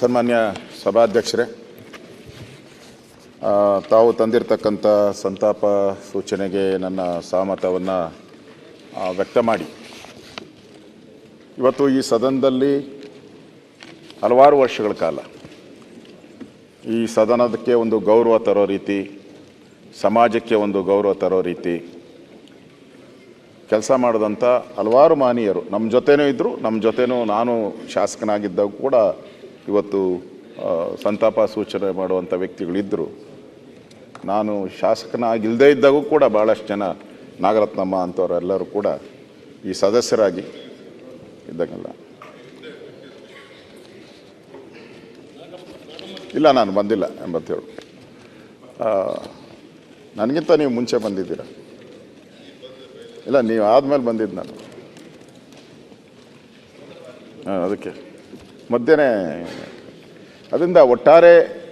ಸನ್ಮಾನ್ಯ ಸಭಾಧ್ಯಕ್ಷರೇ ತಾವು ತಂದಿರತಕ್ಕಂಥ ಸಂತಾಪ ಸೂಚನೆಗೆ ನನ್ನ ಸಹಮತವನ್ನು ವ್ಯಕ್ತ ಮಾಡಿ. ಇವತ್ತು ಈ ಸದನದಲ್ಲಿ ಹಲವಾರು ವರ್ಷಗಳ ಕಾಲ ಈ ಸದನಕ್ಕೆ ಒಂದು ಗೌರವ ತರೋ ರೀತಿ, ಸಮಾಜಕ್ಕೆ ಒಂದು ಗೌರವ ತರೋ ರೀತಿ ಕೆಲಸ ಮಾಡಿದಂಥ ಹಲವಾರು ಮಾನೀಯರು. ನಮ್ಮ ಜೊತೆನೂ ಇದ್ದರು ನಮ್ಮ ಜೊತೆನೂ ನಾನು ಶಾಸಕನಾಗಿದ್ದಾಗ ಕೂಡ ಇವತ್ತು ಸಂತಾಪ ಸೂಚನೆ ಮಾಡುವಂಥ ವ್ಯಕ್ತಿಗಳಿದ್ದರು ನಾನು ಶಾಸಕನಾಗಿಲ್ಲದೇ ಇದ್ದಾಗೂ ಕೂಡ ಭಾಳಷ್ಟು ಜನ ನಾಗರತ್ನಮ್ಮ ಅಂಥವರೆಲ್ಲರೂ ಕೂಡ ಈ ಸದಸ್ಯರಾಗಿ ಇದ್ದಾಗಲ್ಲ. ಇಲ್ಲ, ನಾನು ಬಂದಿಲ್ಲ ಎಂಬತ್ತೇಳು. ನನಗಿಂತ ನೀವು ಮುಂಚೆ ಬಂದಿದ್ದೀರ? ಇಲ್ಲ ನೀವು ಆದಮೇಲೆ ಬಂದಿದ್ದು ನಾನು. ಹಾಂ ಅದಕ್ಕೆ. ಮಧ್ಯಾಹ್ನ ಅದರಿಂದ ಒಟ್ಟಾರೆ